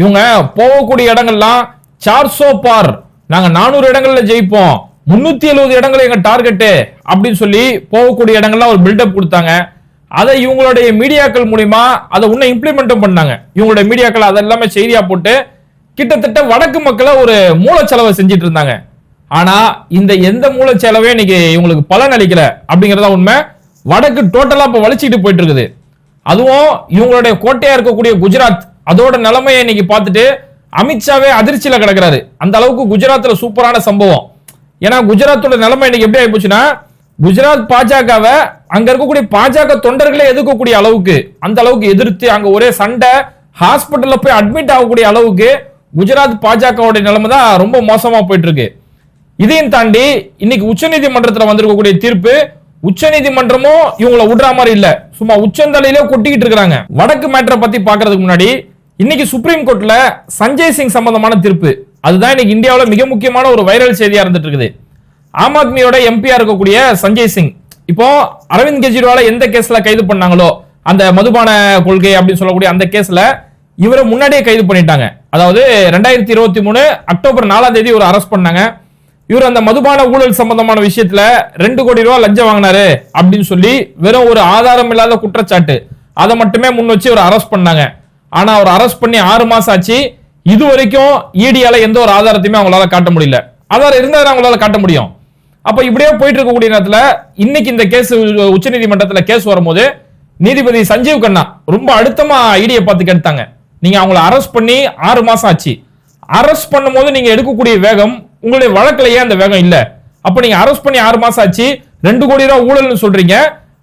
இவங்க போகக்கூடிய இடங்கள்லாம் சார் சோ பார். நாங்க நானூறு இடங்கள்ல ஜெயிப்போம். முன்னூத்தி எழுபது இடங்கள் எங்க டார்கெட்டு அப்படின்னு சொல்லி போகக்கூடிய இடங்கள்லாம் ஒரு பில்டப் கொடுத்தாங்க. அதை இவங்களுடைய மீடியாக்கள் மூலியமா அதை இன்னும் இம்ப்ளிமெண்ட்டும் பண்ணாங்க. இவங்களுடைய மீடியாக்கள் அதெல்லாமே செய்தியா போட்டு கிட்டத்தட்ட வடக்கு மக்களை ஒரு மூலச்செலவை செஞ்சிட்டு இருந்தாங்க. ஆனா இந்த எந்த மூலச்செலவே இன்னைக்கு இவங்களுக்கு பலன் அளிக்கல அப்படிங்கறத உண்மை. வடக்கு டோட்டலா இப்ப வலிச்சுட்டு போயிட்டு இருக்குது. அதுவும் இவங்களுடைய கோட்டையா இருக்கக்கூடிய குஜராத் அதோட நிலைமையை இன்னைக்கு பார்த்துட்டு அமித்ஷாவே அதிர்ச்சியில் கிடக்கிறாரு. அந்த அளவுக்கு குஜராத்தில் சூப்பரான சம்பவம். ஏன்னா குஜராத்தோட நிலைமை இன்னைக்கு எப்படி ஆயிப்போச்சுன்னா குஜராத் பாஜகவை அங்க இருக்கக்கூடிய பாஜக தொண்டர்களே எதிர்க்கக்கூடிய அளவுக்கு அந்த அளவுக்கு எதிர்த்து அங்க ஒரே சண்டை ஹாஸ்பிட்டல்ல போய் அட்மிட் ஆகக்கூடிய அளவுக்கு குஜராத் பாஜகவுடைய நிலைமை தான் ரொம்ப மோசமா போயிட்டு இருக்கு இதையும் தாண்டி இன்னைக்கு உச்சநீதிமன்றத்தில் வந்திருக்கக்கூடிய தீர்ப்பு உச்சநீதிமன்றமும் இவங்கள விடுற மாதிரி இல்ல. சும்மா உச்சந்தலையிலே கொட்டிக்கிட்டு இருக்கிறாங்க. வடக்கு மேட்டரை பத்தி பாக்குறதுக்கு முன்னாடி இன்னைக்கு சுப்ரீம் கோர்ட்ல சஞ்சய் சிங் சம்பந்தமான தீர்ப்பு. அதுதான் இன்னைக்கு இந்தியாவில் மிக முக்கியமான ஒரு வைரல் செய்தியா இருந்துட்டு இருக்குது ஆம் ஆத்மியோட எம்பியா இருக்கக்கூடிய சஞ்சய் சிங். இப்போ அரவிந்த் கெஜ்ரிவால எந்த கேஸ்ல கைது பண்ணாங்களோ அந்த மதுபான கொள்கை அப்படின்னு சொல்லக்கூடிய அந்த கேஸ்ல இவரை முன்னாடியே கைது பண்ணிட்டாங்க. அதாவது ரெண்டாயிரத்தி இருபத்தி மூணு அக்டோபர் நாலாம் தேதி ஒரு அரெஸ்ட் பண்ணாங்க. இவர் அந்த மதுபான ஊழல் சம்பந்தமான விஷயத்துல ரெண்டு கோடி ரூபாய் லஞ்சம் வாங்கினாரு அப்படின்னு சொல்லி வெறும் ஒரு ஆதாரம் இல்லாத குற்றச்சாட்டு. அதை மட்டுமே முன் வச்சு இவர் அரெஸ்ட் பண்ணாங்க. ஆனா அவர் அரெஸ்ட் பண்ணி ஆறு மாசம் ஆச்சு. இது வரைக்கும் இடியால எந்த ஒரு ஆதாரத்தையுமே அவங்களால காட்ட முடியல. ஆதாரம் இருந்தா அவங்களால காட்ட முடியும். அப்ப இப்படியே போயிட்டு இருக்கக்கூடிய நேரத்துல இன்னைக்கு இந்த கேஸ் உச்சநீதிமன்றத்தில் கேஸ் வரும்போது நீதிபதி சஞ்சீவ் கண்ணா ரொம்ப அழுத்தமா ஐடியை பார்த்து கெடுத்தாங்க நீங்க அவங்கள அரெஸ்ட் பண்ணி ஆறு மாசம் ஆச்சு. அரெஸ்ட் பண்ணும்போது நீங்க எடுக்கக்கூடிய வேகம் உங்களுடைய வழக்கிலேயே அந்த வேகம் இல்ல? அப்ப நீங்க அரெஸ்ட் பண்ணி ஆறு மாசம் ஆச்சு. ரெண்டு கோடி ரூபாய் ஊழல்னு சொல்றீங்க.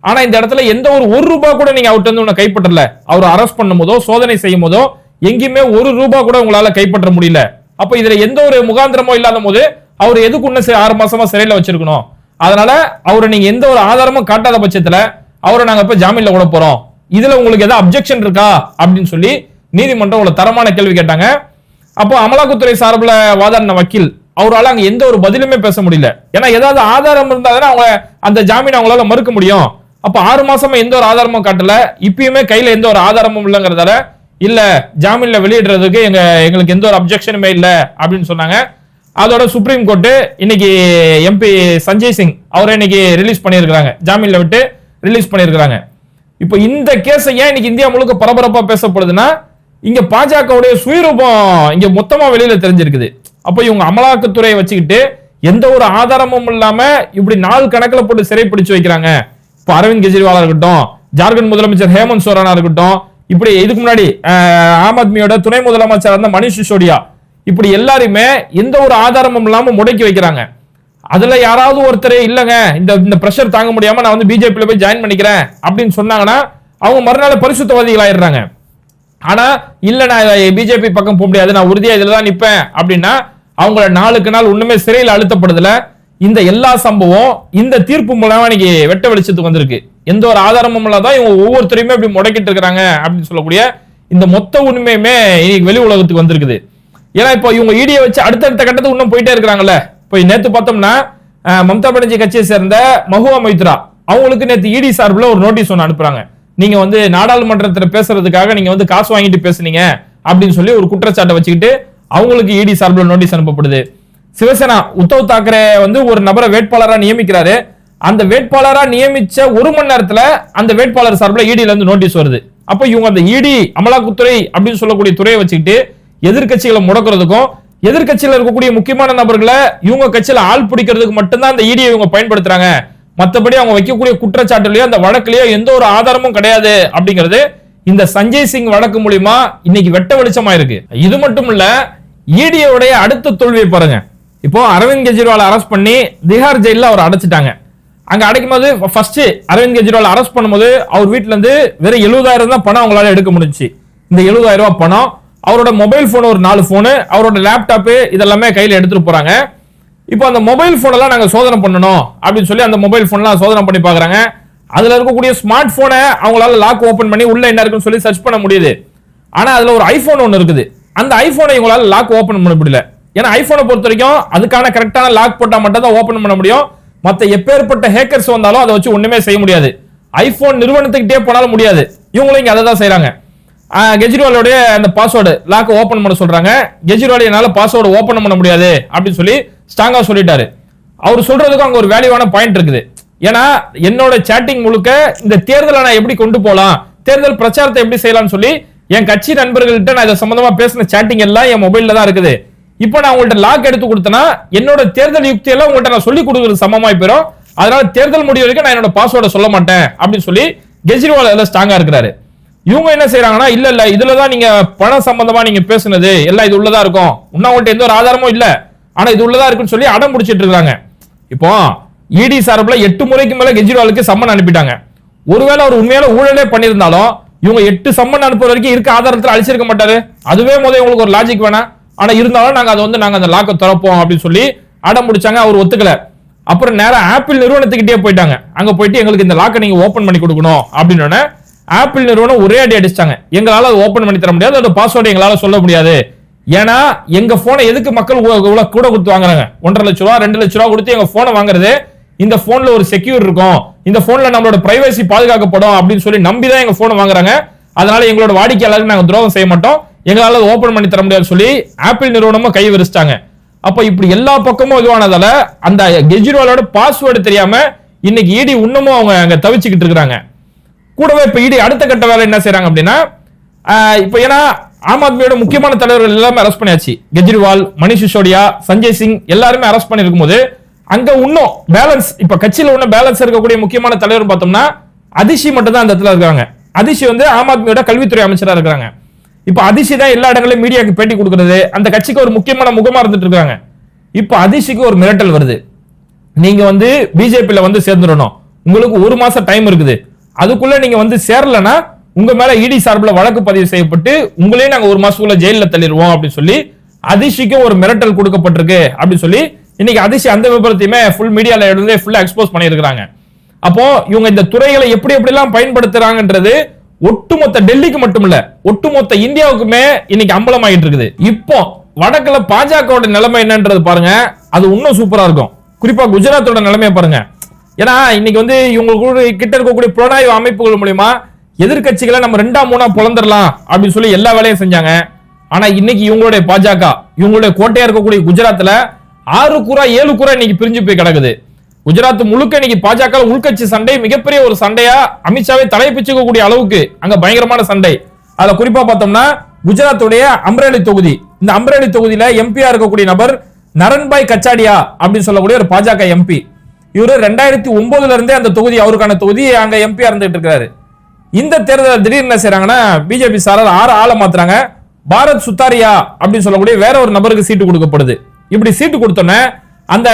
ஆனா இந்த இடத்துல எந்த ஒரு ஒரு ரூபா கூட நீங்க அவர்கிட்ட இருந்து உன்னை கைப்பற்றல. அவர் அரெஸ்ட் பண்ணும் போதோ சோதனை செய்யும் போதோ எங்கேயுமே ஒரு ரூபா கூட உங்களால கைப்பற்ற முடியல. அப்ப இதுல எந்த ஒரு முகாந்திரமோ இல்லாத போது அவர் எதுக்கு இன்னும் ஆறு மாசமா சிறையில வச்சிருக்கணும்? அதனால அவரை நீங்க எந்த ஒரு ஆதாரமும் காட்டாத பட்சத்துல அவரை நாங்க இப்ப ஜாமீன்ல விட போறோம். இதுல உங்களுக்கு ஏதாவது அப்ஜெக்ஷன் இருக்கா? அப்படின்னு சொல்லி நீதிமன்றம் உங்களை தரமான கேள்வி கேட்டாங்க. அப்போ அமலாக்கத்துறை சார்பில் வாதாடின வக்கீல் அவரால் அங்கே எந்த ஒரு பதிலுமே பேச முடியல. ஏன்னா ஏதாவது ஆதாரம் இருந்தால் தானே அவங்க அந்த ஜாமீன் அவங்களால மறுக்க முடியும். அப்ப ஆறு மாசமா எந்த ஒரு ஆதாரமும் காட்டல. இப்பயுமே கையில எந்த ஒரு ஆதாரமும் இல்லைங்கிறதால இல்ல ஜாமீன்ல வெளியிடுறதுக்கு எங்க எங்களுக்கு எந்த ஒரு அப்ஜெக்ஷனுமே இல்ல அப்படின்னு சொன்னாங்க. அதோட சுப்ரீம் கோர்ட் இன்னைக்கு எம்பி சஞ்சய் சிங் அவரை இன்னைக்கு ரிலீஸ் பண்ணியிருக்கிறாங்க. ஜாமீன்ல விட்டு ரிலீஸ் பண்ணியிருக்கிறாங்க. இப்போ இந்த கேஸை ஏன் இன்னைக்கு இந்தியா முழுக்க பரபரப்பா பேசப்படுதுன்னா இங்க பாஜகவுடைய சுயரூபம் இங்க மொத்தமா வெளியில தெரிஞ்சிருக்குது. அப்போ இவங்க அமலாக்கத்துறையை வச்சுக்கிட்டு எந்த ஒரு ஆதாரமும் இல்லாம இப்படி நாள் கணக்குல போட்டு சிறை பிடிச்சு வைக்கிறாங்க. இப்போ அரவிந்த் கெஜ்ரிவாலா இருக்கட்டும் ஜார்க்கண்ட் முதலமைச்சர் ஹேமந்த் சோரனா இருக்கட்டும் இப்படி இதுக்கு முன்னாடி ஆம் ஆத்மியோட துணை முதலமைச்சர் இருந்த மணிஷ் சிசோடியா இப்படி எல்லாருமே எந்த ஒரு ஆதாரமும் இல்லாம முடக்கி வைக்கிறாங்க. அதுல யாராவது ஒருத்தரே இல்லங்க இந்த இந்த பிரஷர் தாங்க முடியாம நான் வந்து பிஜேபியில போய் ஜாயின் பண்ணிக்கிறேன் அப்படின்னு சொன்னாங்கன்னா அவங்க மறுநாள் பரிசுத்தவாதிகள் ஆயிடுறாங்க ஆனா இல்ல நான் பிஜேபி பக்கம் போக முடியாது நான் உறுதியா இதுல தான் நிப்பேன் அப்படின்னா அவங்கள நாளுக்கு நாள் ஒண்ணுமே சிறையில் அழுத்தப்படுதுல. இந்த எல்லா சம்பவம் இந்த தீர்ப்பு மூலமா இன்னைக்கு வெட்ட வெளிச்சத்துக்கு வந்திருக்கு. எந்த ஒரு ஆதாரமும் இல்லாதான் இவங்க ஒவ்வொருத்தரையுமே இப்படி முடக்கிட்டு இருக்கிறாங்க அப்படின்னு சொல்லக்கூடிய இந்த மொத்த உண்மையுமே இன்னைக்கு வெளி உலகத்துக்கு வந்திருக்குது. ஏன்னா இப்போ இவங்க ஈடியை வச்சு அடுத்தடுத்த கட்டத்துக்கு இன்னும் போயிட்டே இருக்கிறாங்கல்ல. இப்போ நேத்து பார்த்தோம்னா மம்தா பானர்ஜி கட்சியை சேர்ந்த மஹுவா மைத்ரா அவங்களுக்கு நேத்து இடி சார்பில் ஒரு நோட்டீஸ் ஒன்று அனுப்புறாங்க. நீங்க வந்து நாடாளுமன்றத்தில் பேசுறதுக்காக நீங்க வந்து காசு வாங்கிட்டு பேசுனீங்க அப்படின்னு சொல்லி ஒரு குற்றச்சாட்டை வச்சுக்கிட்டு அவங்களுக்கு இடி சார்பில் நோட்டீஸ் அனுப்பப்படுது. சிவசேனா உத்தவ் தாக்கரே வந்து ஒரு நபரை வேட்பாளராக நியமிக்கிறாரு. அந்த வேட்பாளராக நியமிச்ச ஒரு மணி நேரத்தில் அந்த வேட்பாளர் சார்பில் இடியில இருந்து நோட்டீஸ் வருது. அப்போ இவங்க அந்த இடி அமலாக்கத்துறை அப்படின்னு சொல்லக்கூடிய துறையை வச்சுக்கிட்டு எதிர்க்கட்சிகளை முடக்கிறதுக்கும் எதிர்கட்சியில் இருக்கக்கூடிய முக்கியமான நபர்களை இவங்க கட்சியில் ஆள் பிடிக்கிறதுக்கு மட்டும்தான் அந்த இடியை இவங்க பயன்படுத்துறாங்க. மற்றபடி அவங்க வைக்கக்கூடிய குற்றச்சாட்டுலயோ அந்த வழக்குலயோ எந்த ஒரு ஆதாரமும் கிடையாது அப்படிங்கிறது இந்த சஞ்சய் சிங் வழக்கு மூலியமா இன்னைக்கு வெட்ட வெளிச்சமா இருக்கு இது மட்டும் இல்ல ஈடியோடைய அடுத்த தோல்வியை பாருங்க. இப்போ அரவிந்த் கெஜ்ரிவால் அரெஸ்ட் பண்ணி திஹார் ஜெயிலில் அவர் அடைச்சிட்டாங்க. அங்க அடைக்கும் போது ஃபர்ஸ்ட் அரவிந்த் கெஜ்ரிவால் அரெஸ்ட் பண்ணும்போது அவர் வீட்டுல இருந்து வெறும் எழுபதாயிரம் தான் பணம் அவங்களால எடுக்க முடிஞ்சுச்சு. இந்த எழுபதாயிரம் ரூபாய் பணம் அவரோட மொபைல் போன் ஒரு நாலு போனு அவரோட லேப்டாப்பு இதெல்லாமே கையில் எடுத்துட்டு போறாங்க. இப்போ அந்த மொபைல் போனெல்லாம் நாங்கள் சோதனை பண்ணணும் அப்படின்னு சொல்லி அந்த மொபைல் போன்லாம் சோதனை பண்ணி பாக்குறாங்க அதுல இருக்கக்கூடிய ஸ்மார்ட் போனை அவங்களால லாக் ஓபன் பண்ணி உள்ள என்ன இருக்குன்னு சொல்லி சர்ச் பண்ண முடியுது. ஆனா அதுல ஒரு ஐபோன் ஒன்று இருக்குது. அந்த ஐபோனை இவங்களால லாக் ஓபன் பண்ண முடியல. ஏன்னா ஐபோனை பொறுத்த வரைக்கும் அதுக்கான கரெக்டான லாக் போட்டால் மட்டும் தான் ஓப்பன் பண்ண முடியும். மற்ற எப்பேற்பட்ட ஹேக்கர்ஸ் வந்தாலும் அதை வச்சு ஒன்றுமே செய்ய முடியாது. ஐபோன் நிறுவனத்துக்கிட்டே போனாலும் முடியாது. இவங்களும் இங்கே அதை தான் செய்கிறாங்க கெஜ்ரிவாலுடைய கெஜ்ரிவாலோடைய அந்த பாஸ்வேர்டு லாக் ஓப்பன் பண்ண சொல்றாங்க. கெஜ்ரிவால் என்னால் பாஸ்வேர்டு ஓப்பன் பண்ண முடியாது அப்படின்னு சொல்லி ஸ்ட்ராங்காக சொல்லிட்டாரு. அவர் சொல்கிறதுக்கும் அங்கே ஒரு வேல்யூவான பாயிண்ட் இருக்குது. ஏன்னா என்னோட சேட்டிங் முழுக்க இந்த தேர்தலை நான் எப்படி கொண்டு போகலாம் தேர்தல் பிரச்சாரத்தை எப்படி செய்யலாம்னு சொல்லி என் கட்சி நண்பர்கள்ட்ட நான் இதை சம்மந்தமாக பேசின சேட்டிங் எல்லாம் என் மொபைலில் தான் இருக்குது. இப்போ நான் உங்கள்ட்ட லாக் எடுத்து கொடுத்தனா என்னோட தேர்தல் யுக்தி எல்லாம் உங்கள்ட்ட நான் சொல்லி கொடுக்கறது சமமாய் போயிடும் அதனால தேர்தல் முடிவு வரைக்கும் நான் என்னோட பாஸ்வேர்டை சொல்ல மாட்டேன் அப்படின்னு சொல்லி கெஜ்ரிவால் அதில் ஸ்ட்ராங்கா இருக்கிறாரு. இவங்க என்ன செய்யறாங்கன்னா இல்ல இல்ல இதுல தான் நீங்க பணம் சம்பந்தமா நீங்க பேசுனது எல்லாம் இது உள்ளதா இருக்கும். இன்னும் உங்கள்ட்ட எந்த ஒரு ஆதாரமும் இல்ல. ஆனா இது உள்ளதா இருக்குன்னு சொல்லி அடம் பிடிச்சிட்டு இருக்காங்க. இப்போ இடி சார்பில் எட்டு முறைக்கு மேல கெஜ்ரிவாலுக்கு சம்மன் அனுப்பிட்டாங்க. ஒருவேளை அவர் உண்மையால ஊழலே பண்ணியிருந்தாலும் இவங்க எட்டு சம்மன் அனுப்புற வரைக்கும் இருக்க ஆதாரத்தில் அழிச்சிருக்க மாட்டாரு. அதுவே முதல் உங்களுக்கு ஒரு லாஜிக் வேணாம். ஆனா இருந்தாலும் நாங்க அதை வந்து நாங்க அந்த லாக்கை திறப்போம் அப்படின்னு சொல்லி அடம் முடிச்சாங்க அவர் ஒத்துக்கல. அப்புறம் நேரம் ஆப்பிள் நிறுவனத்துக்கிட்டே போயிட்டாங்க. அங்க போயிட்டு எங்களுக்கு இந்த லாக்கை நீங்க ஓப்பன் பண்ணி கொடுக்கணும் அப்படின்னு ஆப்பிள் நிறுவனம் ஒரே அடி அடிச்சிட்டாங்க. எங்களால அதை ஓப்பன் பண்ணி தர முடியாது. அதோட பாஸ்வேர்டு எங்களால சொல்ல முடியாது. ஏன்னா எங்க போனை எதுக்கு மக்கள் இவ்வளவு கூட கொடுத்து வாங்குறாங்க? ஒன்றரை லட்ச ரூபா ரெண்டு லட்ச ரூபா கொடுத்து எங்க போனை வாங்குறது இந்த போன்ல ஒரு செக்யூர் இருக்கும். இந்த போன்ல நம்மளோட பிரைவசி பாதுகாக்கப்படும் அப்படின்னு சொல்லி நம்பி தான் எங்க போனை வாங்குறாங்க. அதனால எங்களோட வாடிக்கையாளருக்கு நாங்க துரோகம் செய்ய மாட்டோம். எங்களால் ஓபன் பண்ணி தர முடியாதுன்னு சொல்லி ஆப்பிள் நிறுவனமும் கை விரிச்சிட்டாங்க. அப்போ இப்படி எல்லா பக்கமும் இதுவானதால அந்த கெஜ்ரிவாலோட பாஸ்வேர்டு தெரியாம இன்னைக்கு இடி இன்னமும் அவங்க அங்க தவிச்சுக்கிட்டு இருக்கிறாங்க. கூடவே இப்போ இடி அடுத்த கட்ட வேலை என்ன செய்யறாங்க அப்படின்னா இப்போ ஏன்னா ஆம் ஆத்மியோட முக்கியமான தலைவர்கள் எல்லாமே அரெஸ்ட் பண்ணியாச்சு. கெஜ்ரிவால் மணிஷ் சிசோடியா சஞ்சய் சிங் எல்லாருமே அரெஸ்ட் பண்ணிருக்கும் போது அங்க இன்னும் பேலன்ஸ் இப்ப கட்சியில உள்ள பேலன்ஸ் இருக்கக்கூடிய முக்கியமான தலைவர் பார்த்தோம்னா அதிஷி மட்டும் தான் அந்த இடத்துல இருக்காங்க. அதிஷி வந்து ஆம் ஆத்மியோட கல்வித்துறை அமைச்சராக இருக்கிறாங்க. இப்ப அதிசி தான் எல்லா இடங்களையும் மீடியாக்கு பேட்டி கொடுக்கறது. அந்த கட்சிக்கு ஒரு முக்கியமான முகமா இருந்துட்டு இருக்காங்க. இப்ப அதிஷிக்கு ஒரு மிரட்டல் வருது. நீங்க வந்து பிஜேபியில வந்து சேர்ந்துடணும். உங்களுக்கு ஒரு மாசம் டைம் இருக்குது. அதுக்குள்ள நீங்க வந்து சேரலன்னா உங்க மேல இடி சார்பில் வழக்கு பதிவு செய்யப்பட்டு உங்களையும் நாங்க ஒரு மாசத்துக்குள்ள ஜெயில தள்ளிடுவோம் அப்படின்னு சொல்லி அதிஷிக்கும் ஒரு மிரட்டல் கொடுக்கப்பட்டிருக்கு அப்படின்னு சொல்லி இன்னைக்கு அதிஷி அந்த விபரத்தையுமே ஃபுல் மீடியால இருந்து ஃபுல்லா எக்ஸ்போஸ் பண்ணியிருக்கிறாங்க. அப்போ இவங்க இந்த துறைகளை எப்படி எப்படிலாம் பயன்படுத்துறாங்கன்றது ஒட்டுமொத்த டெல்லிக்கு மட்டும் இல்ல ஒட்டுமொத்த இந்தியாவுக்குமே இன்னைக்கு அம்பலமாயிட்டு இருக்குது இப்போ வடக்குல பாஜகவோட நிலைமை என்னன்றது பாருங்க அது இன்னும் சூப்பரா இருக்கும். குறிப்பா குஜராத்தோட நிலைமையை பாருங்க. ஏன்னா இன்னைக்கு வந்து இவங்களுக்கு கிட்ட இருக்கக்கூடிய புலனாய்வு அமைப்புகள் மூலியமா எதிர்க்கட்சிகளை நம்ம ரெண்டா மூணா புலந்துடலாம் அப்படின்னு சொல்லி எல்லா வேலையும் செஞ்சாங்க. ஆனா இன்னைக்கு இவங்களுடைய பாஜக இவங்களுடைய கோட்டையா இருக்கக்கூடிய குஜராத்ல ஆறு கூறா ஏழு கூறா இன்னைக்கு பிரிஞ்சு போய் கிடக்குது. குஜராத் முழுக்க இன்னைக்கு பாஜக உள்கட்சி சண்டை மிகப்பெரிய ஒரு சண்டையா அமித்ஷாவை தலைப்பிச்சுக்கக்கூடிய அளவுக்கு அங்க பயங்கரமான சண்டை. அதுல குறிப்பா பார்த்தோம்னா குஜராத்துடைய அம்ரேலி தொகுதி. இந்த அம்ரேலி தொகுதியில எம்பியா இருக்கக்கூடிய நபர் நரன்பாய் கச்சாடியா அப்படின்னு சொல்லக்கூடிய ஒரு பாஜக எம்பி இவரு ரெண்டாயிரத்தி ஒன்பதுல இருந்தே அந்த தொகுதி அவருக்கான தொகுதி அங்க எம்பியா இருந்துட்டு இருக்காரு. இந்த தேர்தலில் திடீர்னு என்ன செய்யறாங்கன்னா பிஜேபி சாரார் ஆறு ஆளை மாத்துறாங்க. பாரத் சுத்தாரியா அப்படின்னு சொல்லக்கூடிய வேற ஒரு நபருக்கு சீட்டு கொடுக்கப்படுது. இப்படி சீட்டு கொடுத்தோன்னே அந்த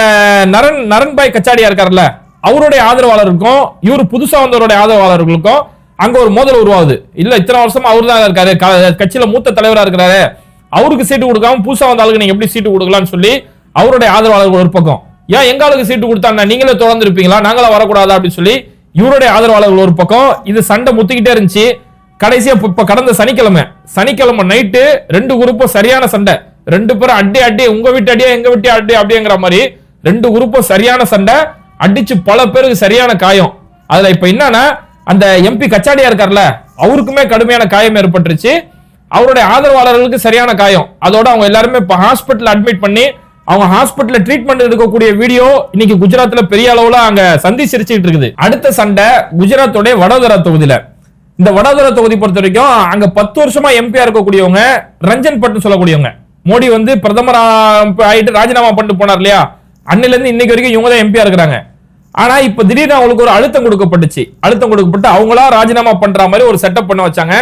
நரன் நரன்பாய் கச்சாடியா இருக்காருல்ல அவருடைய ஆதரவாளருக்கும் இவர் புதுசா வந்தவருடைய ஆதரவாளர்களுக்கும் அங்க ஒரு மோதல் உருவாகுது. இல்ல இத்தனை வருஷமா அவர் தான் இருக்காரு. க- கட்சியில மூத்த தலைவரா இருக்கிறாரு. அவருக்கு சீட்டு கொடுக்காம புதுசா வந்த ஆளுக்கு நீங்க எப்படி சீட்டு கொடுக்கலாம்னு சொல்லி அவருடைய ஆதரவாளர்கள் ஒரு பக்கம். ஏன் எங்க ஆளுக்கு சீட்டு கொடுத்தா நீங்களே தொடர்ந்து இருப்பீங்களா நாங்களா வரக்கூடாதா அப்படின்னு சொல்லி இவருடைய ஆதரவாளர்கள் ஒரு பக்கம். இது சண்டை முத்திக்கிட்டே இருந்துச்சு. கடைசியா இப்ப கடந்த சனிக்கிழமை சனிக்கிழமை நைட்டு ரெண்டு குரூப்பும் சரியான சண்டை. ரெண்டு பேரும் அடி அடி உங்க வீட்டு அடியா எங்க வீட்டு அடி அப்படிங்கிற மாதிரி ரெண்டு குரூப்பும் சரியான சண்டை அடிச்சு பல பேருக்கு சரியான காயம். அதுல இப்ப என்னன்னா அந்த எம்பி கச்சாடியா இருக்கார்ல அவருக்குமே கடுமையான காயம் ஏற்பட்டுருச்சு. அவருடைய ஆதரவாளர்களுக்கு சரியான காயம். அதோட அவங்க எல்லாருமே இப்ப ஹாஸ்பிட்டல் அட்மிட் பண்ணி அவங்க ஹாஸ்பிட்டல் ட்ரீட்மெண்ட் எடுக்கக்கூடிய வீடியோ இன்னைக்கு குஜராத்ல பெரிய அளவுல அங்க சந்தி சிரிச்சுட்டு இருக்குது. அடுத்த சண்டை குஜராத்தோடைய வடோதரா தொகுதியில. இந்த வடோதரா தொகுதி பொறுத்த வரைக்கும் அங்க பத்து வருஷமா எம்பியா இருக்கக்கூடியவங்க ரஞ்சன் பட்னு சொல்லக்கூடியவங்க. மோடி வந்து பிரதமர் ஆயிட்டு ராஜினாமா பண்ணிட்டு போனார் இல்லையா? அன்னில இருந்து இன்னைக்கு வரைக்கும் இவங்க தான் எம்பியா இருக்கிறாங்க. ஆனா இப்ப திடீர்னு அவங்களுக்கு ஒரு அழுத்தம் கொடுக்கப்பட்டுச்சு. அழுத்தம் கொடுக்கப்பட்டு அவங்களா ராஜினாமா பண்ற மாதிரி ஒரு செட்டப் பண்ண வச்சாங்க.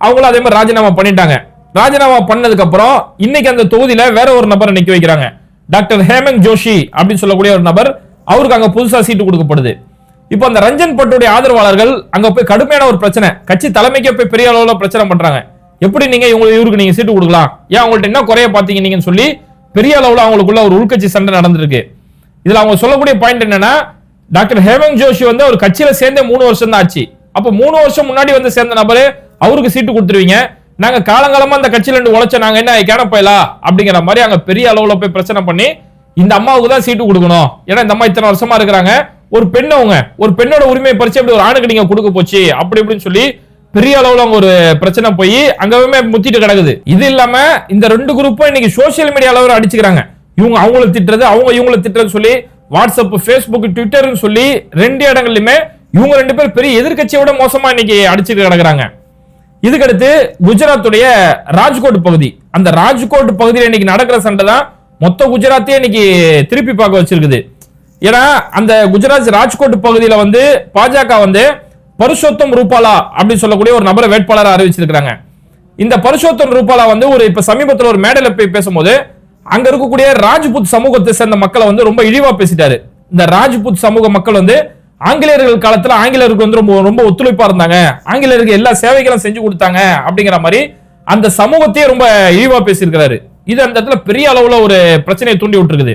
அவங்களும் அதே மாதிரி ராஜினாமா பண்ணிட்டாங்க. ராஜினாமா பண்ணதுக்கு அப்புறம் இன்னைக்கு அந்த தொகுதியில வேற ஒரு நபரை நிக்க வைக்கிறாங்க. டாக்டர் ஹேமந்த் ஜோஷி அப்படின்னு சொல்லக்கூடிய ஒரு நபர் அவருக்கு அங்க புதுசா சீட்டு கொடுக்கப்படுது. இப்போ அந்த ரஞ்சன் பட்டுடைய ஆதரவாளர்கள் அங்க போய் கடுமையான ஒரு பிரச்சனை. கட்சி தலைமைக்கே போய் பெரிய அளவுல பிரச்சனை பண்றாங்க. எப்படி நீங்க இவங்க இவருக்கு நீங்க சீட்டு கொடுக்கலாம்? ஏன் அவங்கள்ட்ட என்ன குறைய பாத்தீங்க நீங்கன்னு சொல்லி பெரிய அளவுல அவங்களுக்குள்ள ஒரு உள்கட்சி சண்டை நடந்திருக்கு. இதுல அவங்க சொல்லக்கூடிய பாயிண்ட் என்னன்னா டாக்டர் ஹேமந்த் ஜோஷி வந்து ஒரு கட்சியில சேர்ந்தே மூணு வருஷம் தான் ஆச்சு. அப்ப மூணு வருஷம் முன்னாடி வந்து சேர்ந்த நபரு அவருக்கு சீட்டு கொடுத்துருவீங்க. நாங்க காலங்காலமா அந்த கட்சியில இருந்து உழைச்ச நாங்க என்ன கேனப்பயலா அப்படிங்கிற மாதிரி அங்க பெரிய அளவுல போய் பிரச்சனை பண்ணி இந்த அம்மாவுக்கு தான் சீட்டு கொடுக்கணும். ஏன்னா இந்த அம்மா இத்தனை வருஷமா இருக்கிறாங்க. ஒரு பெண் அவங்க ஒரு பெண்ணோட உரிமையை பறிச்சு அப்படி ஒரு ஆணுக்கு நீங்க கொடுக்க போச்சு? அப்படி இப்படின்னு சொல்லி பெரிய அளவுல ஒரு பிரச்சனை போய் அங்கவே முத்திட்டு கிடக்குது. இது இல்லாம இந்த ரெண்டு குரூப்பும் இன்னைக்கு சோசியல் மீடியா அளவில் அடிச்சுக்கிறாங்க. இவங்க அவங்கள திட்டுறது அவங்க இவங்கள திட்டுறது சொல்லி வாட்ஸ்அப் ஃபேஸ்புக் ட்விட்டர்னு சொல்லி ரெண்டு இடங்கள்லயுமே இவங்க ரெண்டு பேர் பெரிய எதிர்கட்சியை விட மோசமா இன்னைக்கு அடிச்சுட்டு கிடக்குறாங்க. இதுக்கடுத்து குஜராத்துடைய ராஜ்கோட் பகுதி. அந்த ராஜ்கோட் பகுதியில் இன்னைக்கு நடக்கிற சண்டை தான் மொத்த குஜராத்தையே இன்னைக்கு திருப்பி பார்க்க வச்சிருக்குது. ஏன்னா அந்த குஜராத் ராஜ்கோட் பகுதியில் வந்து பாஜக வந்து பருஷோத்தம் ரூபாலா அப்படின்னு சொல்லக்கூடிய ஒரு நபரை வேட்பாளராக அறிவிச்சிருக்கிறாங்க. இந்த பருஷோத்தம் ரூபாலா வந்து ஒரு இப்ப சமீபத்தில் ஒரு மேடையில் போய் பேசும்போது அங்க இருக்கக்கூடிய ராஜ்புத் சமூகத்தை சேர்ந்த மக்களை வந்து ரொம்ப இழிவா பேசிட்டாரு. இந்த ராஜ்புத் சமூக மக்கள் வந்து ஆங்கிலேயர்கள் காலத்துல ஆங்கிலேயருக்கு வந்து ரொம்ப ரொம்ப ஒத்துழைப்பா இருந்தாங்க. ஆங்கிலேயருக்கு எல்லா சேவைகளும் செஞ்சு கொடுத்தாங்க அப்படிங்கிற மாதிரி அந்த சமூகத்தையே ரொம்ப இழிவா பேசியிருக்கிறாரு. இது அந்த இடத்துல பெரிய அளவுல ஒரு பிரச்சனையை தூண்டி விட்டுருக்குது.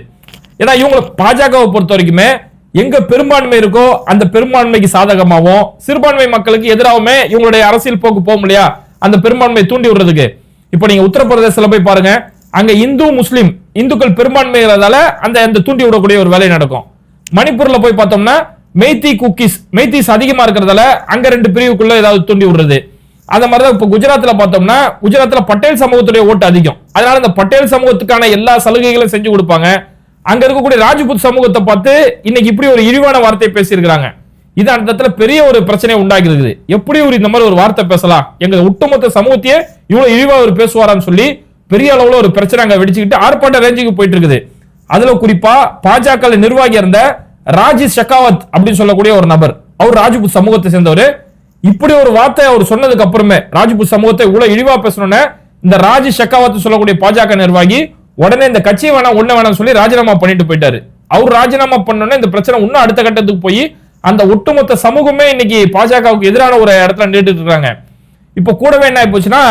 ஏன்னா இவங்களை பாஜகவை பொறுத்த வரைக்குமே எங்க பெரும்பான்மை இருக்கோ அந்த பெரும்பான்மைக்கு சாதகமாகவும் சிறுபான்மை மக்களுக்கு எதிராகவுமே இவங்களுடைய அரசியல் போக்கு போகும் இல்லையா? அந்த பெரும்பான்மையை தூண்டி விடுறதுக்கு. இப்போ நீங்க உத்தரப்பிரதேசல போய் பாருங்க அங்க இந்து முஸ்லீம் இந்துக்கள் பெரும்பான்மைங்கிறதால அந்த அந்த தூண்டி விடக்கூடிய ஒரு வேலை நடக்கும். மணிப்பூர்ல போய் பார்த்தோம்னா மெய்தி குக்கீஸ் மெய்தீஸ் அதிகமா இருக்கிறதால அங்க ரெண்டு பிரிவுக்குள்ள ஏதாவது தூண்டி விடுறது. அந்த மாதிரி தான் இப்போ குஜராத்ல பார்த்தோம்னா குஜராத்ல பட்டேல் சமூகத்துடைய ஓட்டு அதிகம். அதனால இந்த பட்டேல் சமூகத்துக்கான எல்லா சலுகைகளும் செஞ்சு கொடுப்பாங்க. அங்க இருக்கக்கூடிய ராஜ்புத் சமூகத்தை பார்த்து இன்னைக்கு இப்படி ஒரு இழிவான வார்த்தையை பேசியிருக்கிறாங்க. இது அந்த இடத்துல பெரிய ஒரு பிரச்சனையை உண்டாகி இருக்குது எப்படி ஒரு இந்த மாதிரி ஒரு வார்த்தை பேசலாம்? எங்க ஒட்டுமொத்த சமூகத்தையே இவ்வளவு இழிவா அவர் பேசுவாரான்னு சொல்லி பெரிய அளவுல ஒரு பிரச்சனை அங்க வெடிச்சுக்கிட்டு ஆர்ப்பாட்ட ரேஞ்சுக்கு போயிட்டு இருக்குது அதுல குறிப்பா பாஜக நிர்வாகி இருந்த ராஜி ஷெகாவத் அப்படின்னு சொல்லக்கூடிய ஒரு நபர். அவர் ராஜ்புத் சமூகத்தை சேர்ந்தவர். இப்படி ஒரு வார்த்தை அவர் சொன்னதுக்கு அப்புறமே ராஜ்புத் சமூகத்தை இவ்வளவு இழிவா பேசணும்னு இந்த ராஜி ஷெகாவத் சொல்லக்கூடிய பாஜக நிர்வாகி உடனே இந்த கட்சி வேணாம் ஒண்ணு வேணாம் சொல்லி ராஜினாமா பண்ணிட்டு போயிட்டாரு. அவர் ராஜினாமா பண்ணோன்னே இந்த பிரச்சனை இன்னும் அடுத்த கட்டத்துக்கு போய் அந்த ஒட்டுமொத்த சமூகமே இன்னைக்கு பாஜகவுக்கு எதிரான ஒரு இடத்துல நின்றுட்டு இருக்காங்க. இப்போ கூடவே என்ன போச்சுன்னா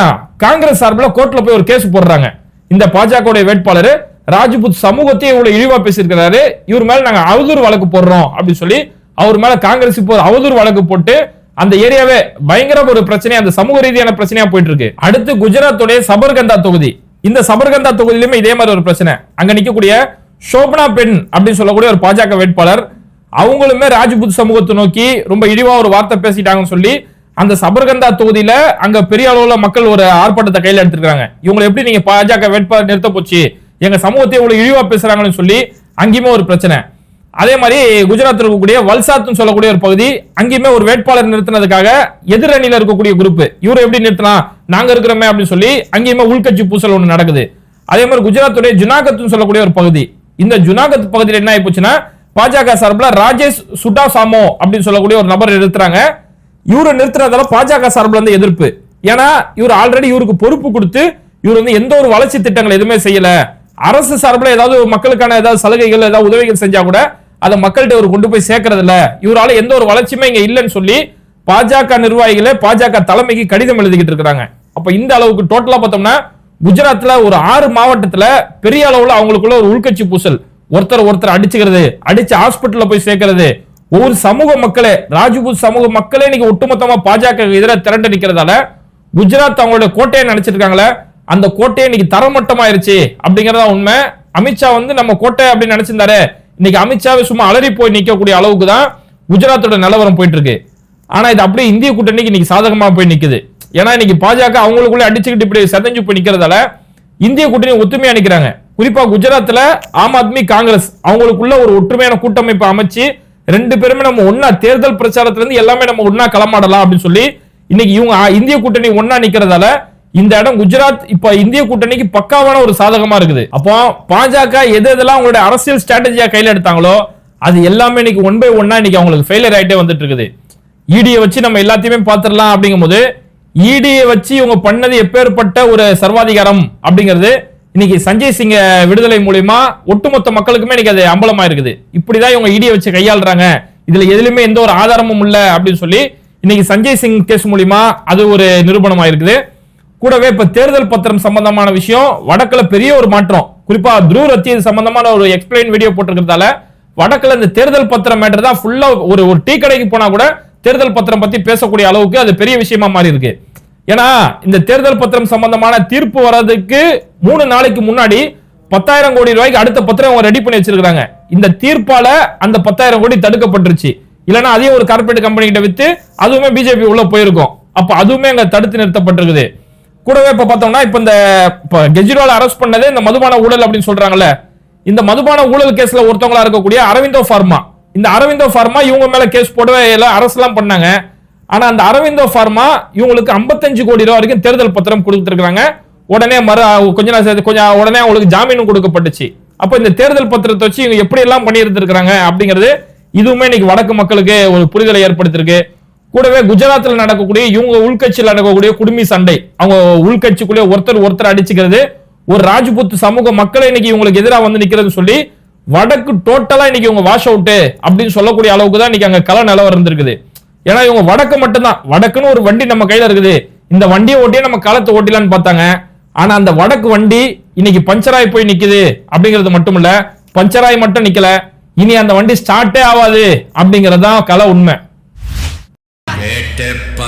காங்கிரஸ் சார்பில் கோர்ட்ல போய் ஒரு கேஸ் போடுறாங்க. இந்த பாஜக வேட்பாளர் ராஜ்புத் சமூகத்தையே இவ்வளவு இழிவா பேசியிருக்கிறாரு. இவர் மேல நாங்க அவதூறு வழக்கு போடுறோம் அப்படின்னு சொல்லி அவர் மேல காங்கிரஸ் இப்போ அவதூறு வழக்கு போட்டு அந்த ஏரியாவே பயங்கர ஒரு பிரச்சனை அந்த சமூக ரீதியான பிரச்சனையா போயிட்டு இருக்கு. அடுத்து குஜராத்துடைய சபர்கந்தா தொகுதி. இந்த சபர்கந்தா தொகுதியிலுமே இதே மாதிரி ஒரு பிரச்சனை. அங்க நிக்கக்கூடிய சோபனா பெண் அப்படின்னு சொல்லக்கூடிய ஒரு பாஜக வேட்பாளர் அவங்களுமே ராஜ்புத் சமூகத்தை நோக்கி ரொம்ப இழிவா ஒரு வார்த்தை பேசிட்டாங்கன்னு சொல்லி அந்த சபர்கந்தா தொகுதியில அங்க பெரிய அளவுல மக்கள் ஒரு ஆர்ப்பாட்டத்தை கையில எடுத்திருக்காங்க இவங்களை எப்படி நீங்க பாஜக வேட்பாளர் நிறுத்த போச்சு? எங்க சமூகத்தை இவ்வளவு இழிவா பேசுறாங்கன்னு சொல்லி அங்கேயுமே ஒரு பிரச்சனை. அதே மாதிரி குஜராத்தில் இருக்கக்கூடிய வல்சாத்னு சொல்லக்கூடிய ஒரு பகுதி அங்கேயுமே ஒரு வேட்பாளர் நிறுத்தினதுக்காக எதிரணியில இருக்கக்கூடிய குரூப் இவரை எப்படி நிறுத்தலாம் நாங்க இருக்கிறோமே அப்படின்னு சொல்லி அங்கேயுமே உள்கட்சி பூசல் ஒன்று நடக்குது. அதே மாதிரி குஜராத்துடைய ஜுனாகத்னு சொல்லக்கூடிய ஒரு பகுதி. இந்த ஜுனாகத் பகுதியில் என்ன ஆயிப்போச்சுன்னா பாஜக சார்பில் ராஜேஷ் சுட்டா சாமோ அப்படின்னு சொல்லக்கூடிய ஒரு நபர் நிறுத்துறாங்க. இவரை நிறுத்துறதால பாஜக சார்பில் வந்து எதிர்ப்பு. ஏன்னா இவர் ஆல்ரெடி இவருக்கு பொறுப்பு கொடுத்து இவர் வந்து எந்த ஒரு வளர்ச்சி திட்டங்கள் எதுவுமே செய்யல. அரசு சார்பில் ஏதாவது மக்களுக்கான ஏதாவது சலுகைகள் ஏதாவது உதவிகள் செஞ்சா கூட அதை மக்கள்கிட்ட இவர் கொண்டு போய் சேர்க்கறது இல்ல இவரால எந்த ஒரு வளர்ச்சியுமே இங்க இல்லைன்னு சொல்லி பாஜக நிர்வாகிகளே பாஜக தலைமைக்கு கடிதம் எழுதிக்கிட்டு இருக்கிறாங்க. அப்ப இந்த அளவுக்கு டோட்டலா பார்த்தோம்னா குஜராத்ல ஒரு ஆறு மாவட்டத்துல பெரிய அளவுல அவங்களுக்குள்ள ஒரு உள்கட்சி பூசல். ஒருத்தர் ஒருத்தர் அடிச்சுக்கிறது அடிச்சு ஹாஸ்பிட்டல்ல போய் சேர்க்கறது. ஒவ்வொரு சமூக மக்களே ராஜ்புத் சமூக மக்களே இன்னைக்கு ஒட்டுமொத்தமா பாஜக எதிராக திரண்டு நிக்கிறதால குஜராத் அவங்களோட கோட்டையை நினைச்சிருக்காங்களே அந்த கோட்டையை இன்னைக்கு தரமட்டமாயிருச்சு அப்படிங்கறதா உண்மை. அமித்ஷா வந்து நம்ம கோட்டை அப்படின்னு நினைச்சிருந்தாரு இன்னைக்கு அமித்ஷாவை சும்மா அலறி போய் நிற்கக்கூடிய அளவுக்கு தான் குஜராத்தோட நிலவரம் போயிட்டு இருக்கு ஆனா இது அப்படியே இந்திய கூட்டணிக்கு இன்னைக்கு சாதகமா போய் நிக்குது. ஏன்னா இன்னைக்கு பாஜக அவங்களுக்குள்ள அடிச்சுக்கிட்டு இப்படி செதஞ்சு போய் நிக்கிறதால இந்திய கூட்டணி ஒத்துமையா நிக்கிறாங்க. குறிப்பா குஜராத்ல ஆம் ஆத்மி காங்கிரஸ் அவங்களுக்குள்ள ஒரு ஒற்றுமையான கூட்டமைப்பு அமைச்சு ரெண்டு பேருமே நம்ம ஒன்னா தேர்தல் பிரச்சாரத்துல இருந்து எல்லாமே நம்ம ஒன்னா களமாடலாம் அப்படின்னு சொல்லி இன்னைக்கு இவங்க இந்திய கூட்டணி ஒன்னா நிக்கிறதால இந்த இடம் குஜராத் இப்ப இந்திய கூட்டணிக்கு பக்காவான ஒரு சாதகமா இருக்குது. அப்போ பாஜக எது எதெல்லாம் அவங்களோட அரசியல் ஸ்ட்ராட்டஜியா கையில எடுத்தாங்களோ அது எல்லாமே இன்னைக்கு ஒன் பை ஒன்னா இன்னைக்கு அவங்களுக்கு ஃபெயிலியர் ஆகிட்டே வந்துட்டு இருக்குது. இடியை வச்சு நம்ம எல்லாத்தையுமே பார்த்துடலாம் அப்படிங்கும்போது இடியை வச்சு இவங்க பண்ணது எப்பேற்பட்ட ஒரு சர்வாதிகாரம் அப்படிங்கிறது இன்னைக்கு சஞ்சய் சிங்க விடுதலை மூலியமா ஒட்டுமொத்த மக்களுக்குமே இன்னைக்கு அது அம்பலமா இருக்குது. இப்படிதான் இவங்க இடியை வச்சு கையாளுறாங்க. இதுல எதுலையுமே எந்த ஒரு ஆதாரமும் இல்லை அப்படின்னு சொல்லி இன்னைக்கு சஞ்சய் சிங் கேஸ் மூலியமா அது ஒரு நிரூபணமா இருக்குது கூடவே இப்ப தேர்தல் பத்திரம் சம்பந்தமான விஷயம் வடக்குல பெரிய ஒரு மாற்றம். குறிப்பா த்ரூ ரத்தி இது சம்பந்தமான ஒரு எக்ஸ்பிளைன் வீடியோ போட்டிருக்கிறதால வடக்குல இந்த தேர்தல் பத்திரம் மேட்டர் தான் ஃபுல்லா ஒரு ஒரு டீ கடைக்கு போனா கூட தேர்தல் பத்திரம் பத்தி பேசக்கூடிய அளவுக்கு அது பெரிய விஷயமா மாறி இருக்கு. ஏன்னா இந்த தேர்தல் பத்திரம் சம்பந்தமான தீர்ப்பு வர்றதுக்கு மூணு நாளைக்கு முன்னாடி பத்தாயிரம் கோடி ரூபாய்க்கு அடுத்த பத்திரம் அவங்க ரெடி பண்ணி வச்சிருக்காங்க இந்த தீர்ப்பால அந்த பத்தாயிரம் கோடி தடுக்கப்பட்டுருச்சு. இல்லைன்னா அதையும் ஒரு கார்பரேட் கம்பெனி கிட்ட வித்து அதுவுமே பிஜேபி உள்ள போயிருக்கும். அப்ப அதுவுமே அங்க தடுத்து நிறுத்தப்பட்டிருக்குது. கூடவே இப்ப பார்த்தோம்னா இப்ப இந்த கெஜ்ரிவால் அரெஸ்ட் பண்ணதே இந்த மதுபான ஊழல் அப்படின்னு சொல்றாங்கல்ல. இந்த மதுபான ஊழல் கேஸ்ல ஒருத்தவங்களா இருக்கக்கூடிய அரவிந்தோ ஃபார்மா. இந்த அரவிந்தோ ஃபார்மா இவங்க மேல கேஸ் போடவே இல்லை அரசு எல்லாம் பண்ணாங்க. ஆனா அந்த அரவிந்தோ ஃபார்மா இவங்களுக்கு 55 கோடி ரூபா வரைக்கும் தேர்தல் பத்திரம் கொடுத்துருக்காங்க உடனே மறு கொஞ்ச நாள் சேர்த்து கொஞ்சம் உடனே அவங்களுக்கு ஜாமீனும் கொடுக்கப்பட்டுச்சு. அப்ப இந்த தேர்தல் பத்திரத்தை வச்சு இவங்க எப்படி எல்லாம் பண்ணி இருந்திருக்காங்க அப்படிங்கிறது இதுவுமே இன்னைக்கு வடக்கு மக்களுக்கு ஒரு புரிதலை ஏற்படுத்திருக்கு கூடவே குஜராத்தில் நடக்கக்கூடிய இவங்க உள்கட்சியில் நடக்கக்கூடிய குடுமி சண்டை. அவங்க உள்கட்சிக்குள்ளே ஒருத்தர் ஒருத்தர் அடிச்சுக்கிறது. ஒரு ராஜ்புத் சமூக மக்களை இன்னைக்கு இவங்களுக்கு எதிராக வந்து நிக்கிறது சொல்லி வடக்கு டோட்டலா இன்னைக்கு இவங்க வாஷ் அவுட்டு அப்படின்னு சொல்லக்கூடிய அளவுக்கு தான் இன்னைக்கு அங்க கல நிலவரம் இருந்திருக்குது. ஏன்னா இவங்க வடக்கு மட்டும்தான். வடக்குன்னு ஒரு வண்டி நம்ம கையில இருக்குது. இந்த வண்டியை ஓட்டியே நம்ம களத்தை ஓட்டிலான்னு பார்த்தாங்க. ஆனா அந்த வடக்கு வண்டி இன்னைக்கு பஞ்சராய் போய் நிக்குது அப்படிங்கிறது மட்டும் இல்ல பஞ்சராய் மட்டும் நிக்கல. இனி அந்த வண்டி ஸ்டார்ட்டே ஆகாது அப்படிங்கறது தான் கலை உண்மை. வேட்டப்பா